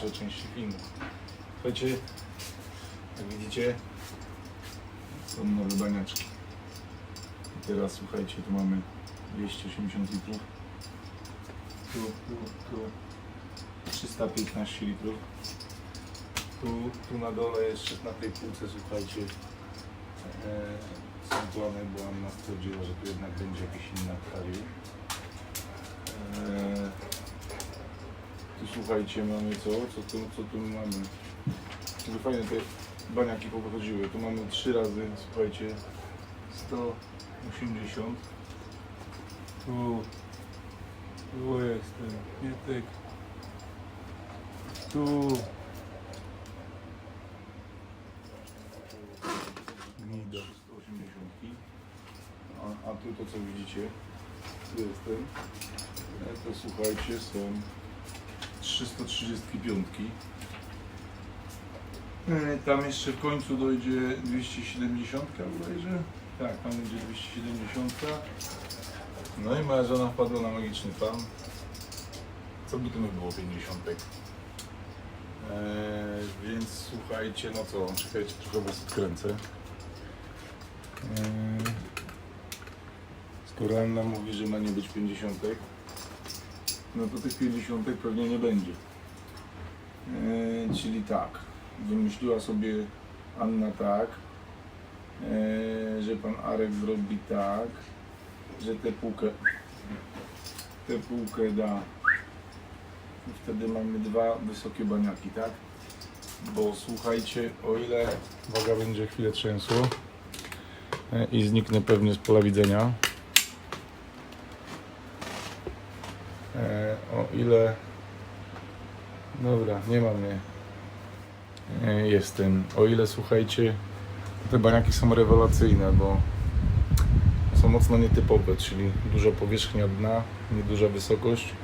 dalszej części filmu. Słuchajcie, jak widzicie, są nowe baniaczki. I teraz słuchajcie, tu mamy 280 litrów. Tu, tu, tu 315 litrów. Tu, tu na dole jeszcze na tej półce, słuchajcie, e, są plany, bo Anna stwierdziła, że tu jednak będzie jakiś inny akwarium. E, słuchajcie, mamy co? Co tu, co tu mamy? Żeby fajne te baniaki powychodziły. Tu mamy trzy razy, słuchajcie, 180. Tu, tu jestem, nie tyk. Tu. Gnido. 180. A, a tu to co widzicie, tu jestem. E, To słuchajcie, są 335. E, Tam jeszcze w końcu dojdzie 270 bodajże. Tak, tam będzie 270. No i moja żona wpadła na magiczny plan. Co by tu nie było 50. Eee, więc słuchajcie, no co, czekajcie, trochę was odkręcę. Eee, skoro Anna mówi, że ma nie być 50, no to tych 50 pewnie nie będzie. Eee, czyli tak, wymyśliła sobie Anna tak, eee, że pan Arek zrobi tak, że tę półkę, tę półkę da i wtedy mamy dwa wysokie baniaki, tak? Bo słuchajcie, o ile waga będzie chwilę trzęsło e, i zniknę pewnie z pola widzenia, o ile dobra, nie ma mnie E, jestem, o ile słuchajcie te baniaki są rewelacyjne, bo są mocno nietypowe, czyli duża powierzchnia dna, nieduża wysokość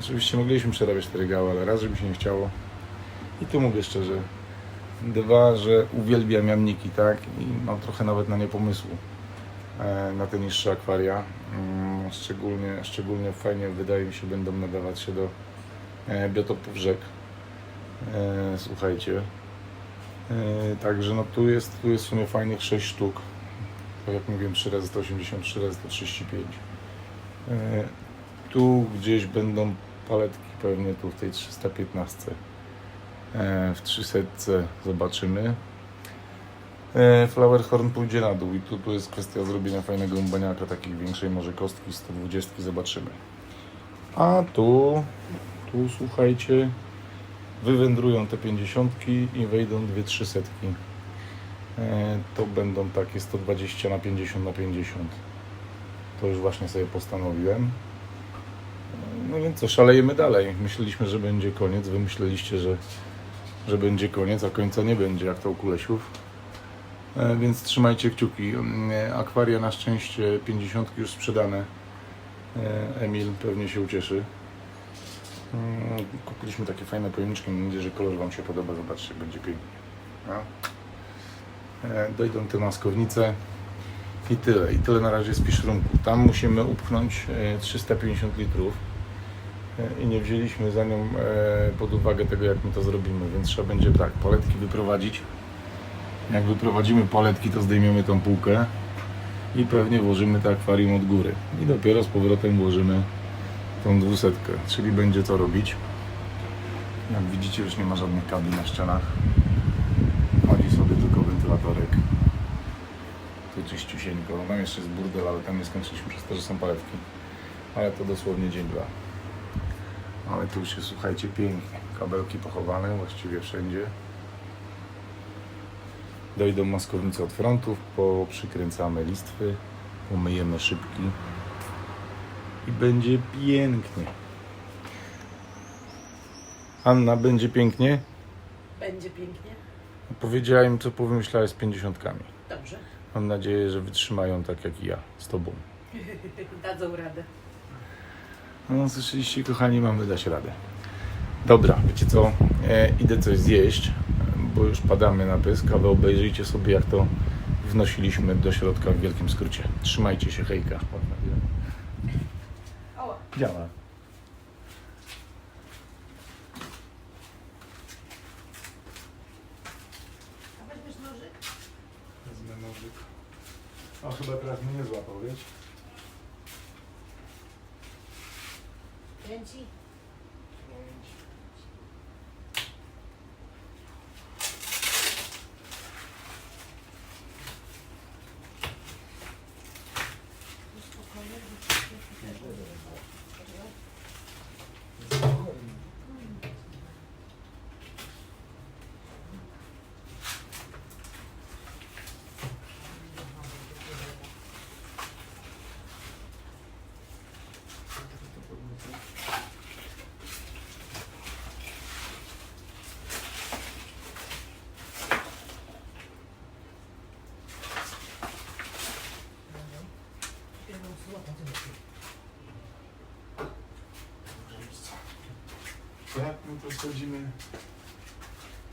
Oczywiście mogliśmy przerabiać te regały, ale raz, że mi się nie chciało. I tu mówię szczerze. Dwa, że uwielbiam jamniki, tak? I mam trochę nawet na nie pomysłu. E, Na te niższe akwaria. Mm, Szczególnie, szczególnie fajnie wydaje mi się będą nadawać się do e, biotopów rzek. E, Słuchajcie. Także no tu jest, tu jest w sumie fajnych 6 sztuk. Tak jak mówiłem, 3 razy 180, 3 razy 135. E, tu gdzieś będą paletki pewnie tu w tej 315. E, w 300 zobaczymy. E, Flowerhorn pójdzie na dół i tu, tu jest kwestia zrobienia fajnego umbaniaka, takiej większej może kostki 120 zobaczymy. A tu, tu słuchajcie, wywędrują te 50 i wejdą dwie 300. E, to będą takie 120 na 50 na 50. To już właśnie sobie postanowiłem. No więc co, szalejemy dalej. Myśleliśmy, że będzie koniec, wy myśleliście, że, że będzie koniec, a końca nie będzie, jak to u Kulesiów. E, więc trzymajcie kciuki. E, Akwaria na szczęście 50 już sprzedane. E, Emil pewnie się ucieszy. Mm, Kupiliśmy takie fajne pojemniczki, mam nadzieję, że kolor Wam się podoba. Zobaczcie, będzie pięknie. No. E, Dojdą te maskownice. I tyle. I tyle na razie z piszrunku. Tam musimy upchnąć e, 350 litrów i nie wzięliśmy za nią pod uwagę tego, jak my to zrobimy, więc trzeba będzie tak, paletki wyprowadzić. Jak wyprowadzimy paletki, to zdejmiemy tą półkę i pewnie włożymy to akwarium od góry. I dopiero z powrotem włożymy tą dwusetkę, czyli będzie to robić. Jak widzicie, już nie ma żadnych kabli na ścianach. Chodzi sobie tylko wentylatorek. Tu czyściusieńko. Tam jeszcze jest burdel, ale tam nie skończyliśmy przez to, że są paletki. Ale to dosłownie dzień, dwa. Ale tu już jest, słuchajcie, pięknie. Kabelki pochowane właściwie wszędzie. Dojdą maskownice od frontów, poprzykręcamy listwy, umyjemy szybki i będzie pięknie. Anna, będzie pięknie? Będzie pięknie. Powiedziała im, co powymyślała z pięćdziesiątkami. Dobrze. Mam nadzieję, że wytrzymają tak jak i ja z Tobą. Dadzą radę. No, słyszeliście, kochani, mamy dać radę. Dobra, wiecie co? E, idę coś zjeść, bo już padamy na pysk, ale obejrzyjcie sobie jak to wnosiliśmy do środka w wielkim skrócie. Trzymajcie się, hejka. Działa. a weźmiesz nożyk? Wezmę nożyk. O, chyba teraz mnie nie złapał, wiesz? Kręci? Jak my to wchodzimy?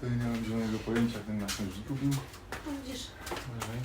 Ja nie mam zielonego pojęcia, ten nasz już zgubił. No widzisz, Uważaj.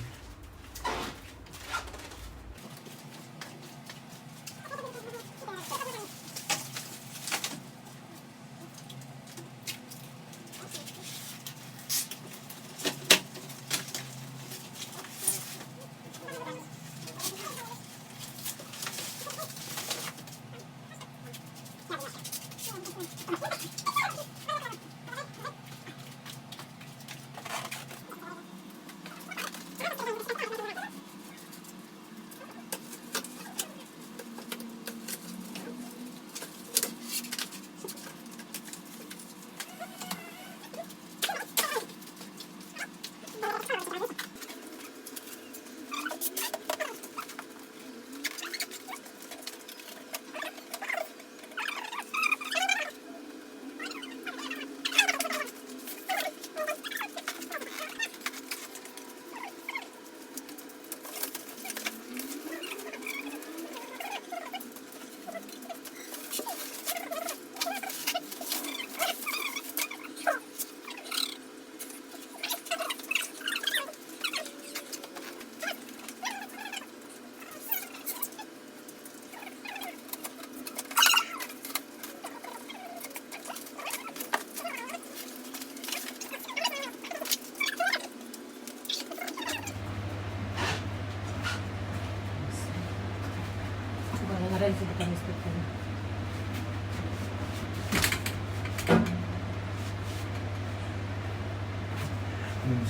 uważaj na ręce, bo tam jest pytanie.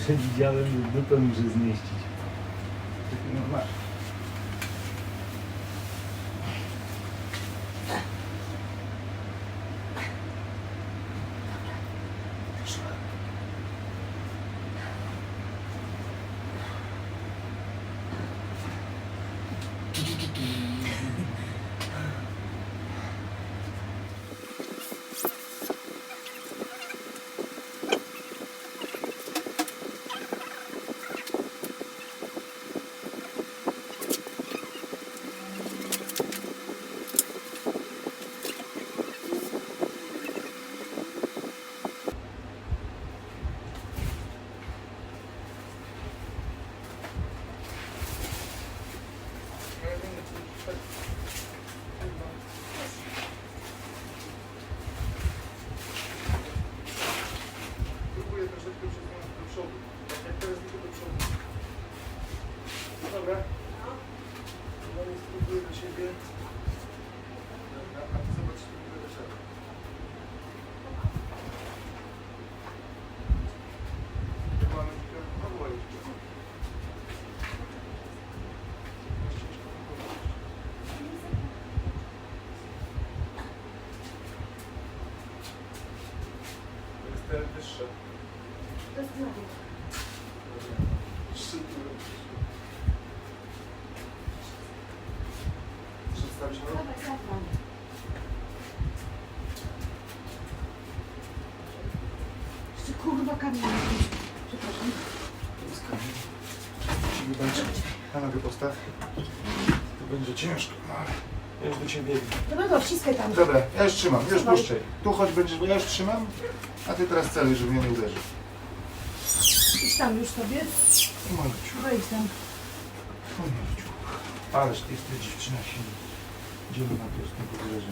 Przewidziałem, że dupę muszę zmieścić. Taki normalny. Próbuję troszeczkę przesunąć do przodu. Tak jak teraz tylko do przodu. No dobra. Dalej spróbuję do siebie. Dobra, a ty zobacz, czy nie będę szedł. Jak mamy tylko Pawła jeszcze. To jest te wyższe. To jest. Przedstawić Dawaj, zapnij. Jeszcze kurwa kamień. Przepraszam. Musimy kończyć. Na nogę postaw. To będzie ciężko, no ale Ja już do ciebie biegnę. Dobra, dobra, wciskaj tam. Dobra, ja już trzymam, już puszczaj. Tu chodź będziesz, bo ja już trzymam, a ty teraz celuj, żeby mnie nie uderzył. Idź tam już sobie. Maleciu, Wejdź tam. maleciu. Ależ ty jesteś dziewczyna silna. Idziemy na prostą wybrzeże.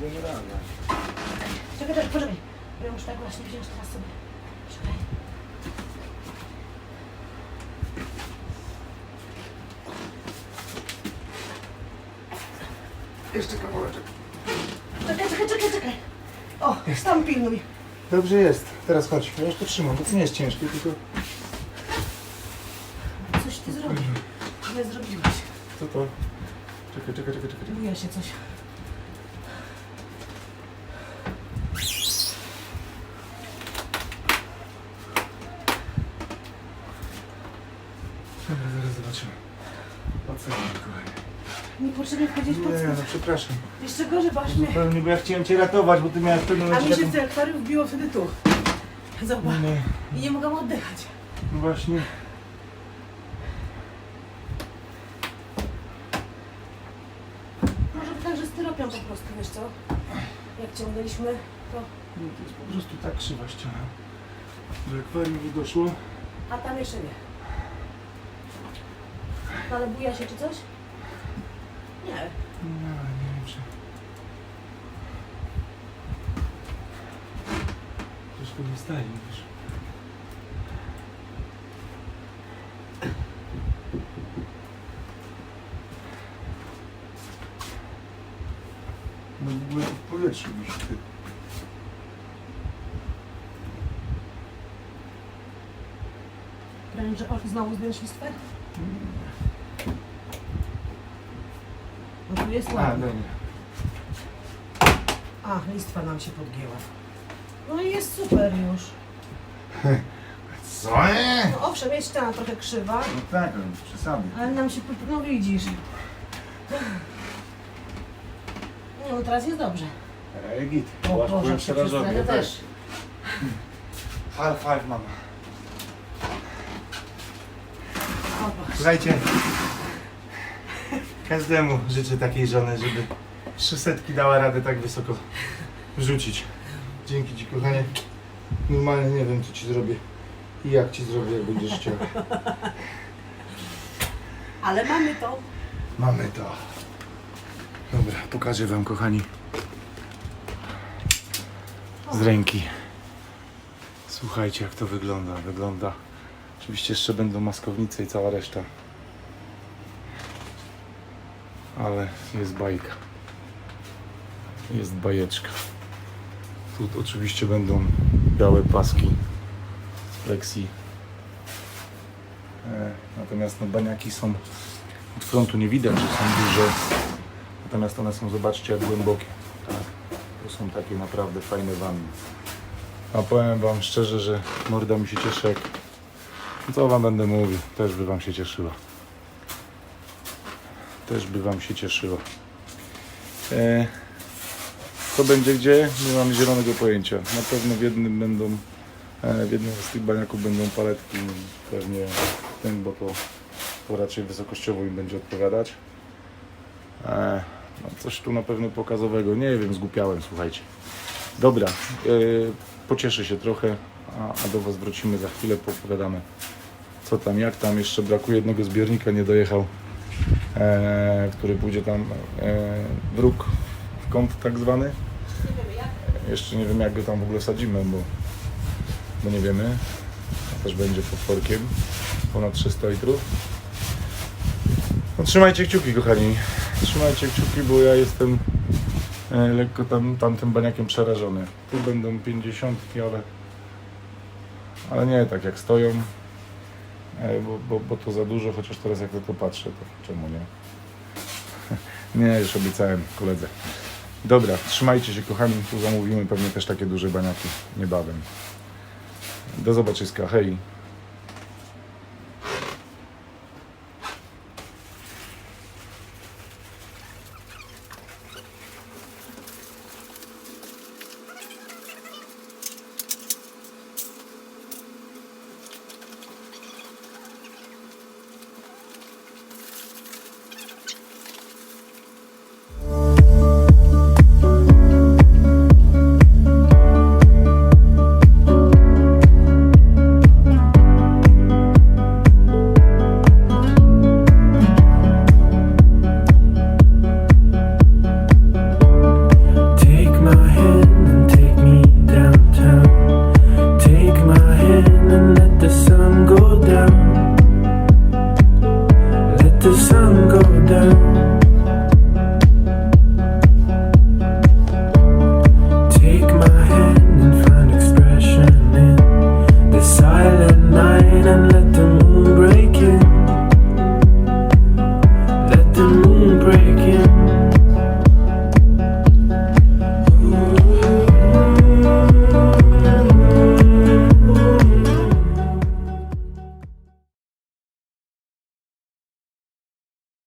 Generalnie. Czekaj, czekaj, poczekaj. Ja muszę wziąć teraz sobie. Czekaj. Jeszcze kawałeczek. Czekaj, czekaj, czekaj, czekaj. O, tam pilnuj. Dobrze jest. Teraz chodź, ja już to trzymam, bo to nie jest ciężkie, tylko... Coś ty zrobił. Źle zrobiłeś. Co to? Czekaj, czekaj, czekaj, czekaj. Buja się coś. Dobra, zaraz zobaczymy. Ocenimy, kochanie. Niepotrzebnie wchodzić pod Nie, spód. no przepraszam. Jeszcze gorzej, bo aż mnie... Zupełnie, bo ja chciałem cię ratować, bo ty miałeś w pewnym A momencie mi się w tym akwarium wbiło wtedy tu. Zobacz. Nie, I nie mogłam oddychać. no właśnie. Może tak, że styropian po prostu, wiesz co? Jak ciągnęliśmy, to... Nie, to jest po prostu tak krzywa ściana, że akwarium mi doszło. A tam jeszcze nie. No ale buja się czy coś? Nie. No, nie wiem, czy... Troszkę nie staje, wiesz. No w ogóle to w powietrzu wisi, ty. Prędzej, o, znowu? No tu jest A, ładnie. dobra. A, listwa nam się podgięła. No i jest super już. Co? No owszem, jest ściana trochę krzywa, No tak, ale przesady. ale nam się, no widzisz. No teraz jest dobrze. Ej, git. O Boże, jak się Ja też. High five, mama. O Boże. Słuchajcie, każdemu życzę takiej żony, żeby 300 dała radę tak wysoko rzucić. Dzięki Ci, kochanie. Normalnie nie wiem, co Ci zrobię i jak Ci zrobię, jak będziesz chciał. Ale mamy to. Mamy to. Dobra, pokażę Wam, kochani. Z ręki. Słuchajcie, jak to wygląda. Wygląda. Oczywiście jeszcze będą maskownice i cała reszta. Ale jest bajka. Jest bajeczka. Tu oczywiście będą białe paski z flexi. E, natomiast no, baniaki są od frontu nie widać, że są duże. Natomiast one są, zobaczcie, jak głębokie. Tak. To są takie naprawdę fajne wanny. A powiem Wam szczerze, że morda mi się cieszy, jak... Co Wam będę mówił? Też by Wam się cieszyła. Też by Wam się cieszyła. E, co będzie gdzie? Nie mam zielonego pojęcia. Na pewno w jednym będą, e, w jednym z tych baniaków będą paletki. Pewnie ten, bo to to raczej wysokościowo im będzie odpowiadać. E, no coś tu na pewno pokazowego, nie wiem, zgłupiałem, słuchajcie. Dobra, e, pocieszę się trochę, a, a do Was wrócimy za chwilę, popowiadamy co tam, jak tam. Jeszcze brakuje jednego zbiornika, nie dojechał, który pójdzie tam e, w róg, w kąt tak zwany. Jeszcze nie wiem jak go tam w ogóle sadzimy, bo, bo nie wiemy. To też będzie potworkiem. Ponad 300 litrów. No, trzymajcie kciuki kochani. Trzymajcie kciuki, bo ja jestem e, lekko tam, tamtym baniakiem przerażony. Tu będą 50, ale, ale nie tak jak stoją. E, Bo, bo, bo to za dużo, chociaż teraz jak to patrzę, to czemu nie? Nie, już obiecałem koledze. Dobra, trzymajcie się kochani, tu zamówimy pewnie też takie duże baniaki niebawem. Do zobaczyska, hej!